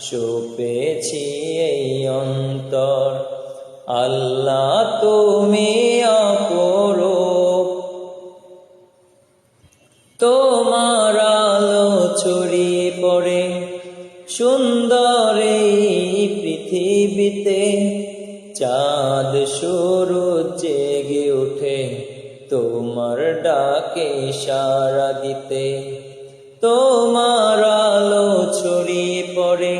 সুপেছি এই অন্তর। আল্লাহ তুমি অপরূপ। তোমার আলো ছড়িয়ে পড়ে সুন্দর এই পৃথিবীতে। চাঁদ সরু জেগে ওঠে তোমার ডাকে সারা দিতে। তোমার আলো ছড়িয়ে পড়ে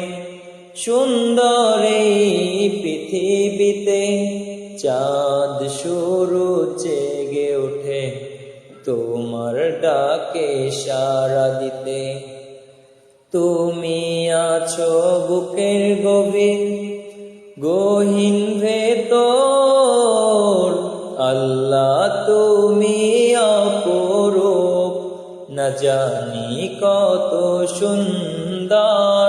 সুন্দর পৃথিবীতে চাঁদ সরু জেগে ওঠে, তোমার ডাকে সারা দিতে। তুমি আছো বুকের গভীর, গহীন ভেতর। আল্লাহ, তুমি অপরূপ, না জানি কত সুন্দর।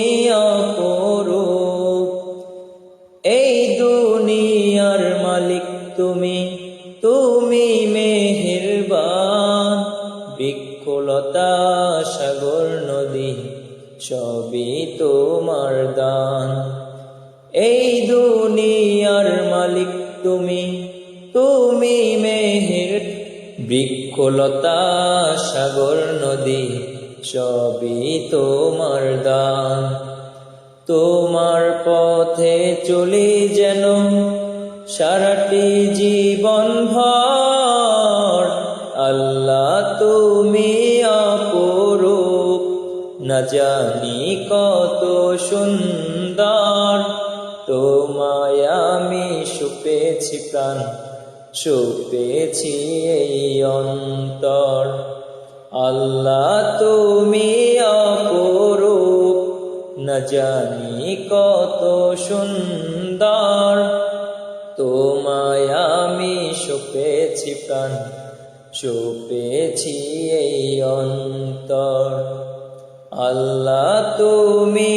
মালিক তুমি তুমি মেহেরবান। বিক্ষলতা, সাগর, নদী, সবই তোমার দান। এই দুনিয়ার মালিক তুমি তুমি মেহের। বৃক্ষলতা, সাগর, নদী, সবই তোমার দান। তোমার পথে চলি যেন সারাটি জীবন ভর, আল্লাহ তুমি অপরূপ। না জানি কত সুন্দর, তোমায় আমি সুপেছি প্রাণ, সুপেছি এই অন্তর। আল্লাহ তুমি অপরূপ, না জানি কত সুন্দর। তোমায় আমি সুপেছি প্রাণ সুপেছি এই অন্তর। আল্লাহ তুমি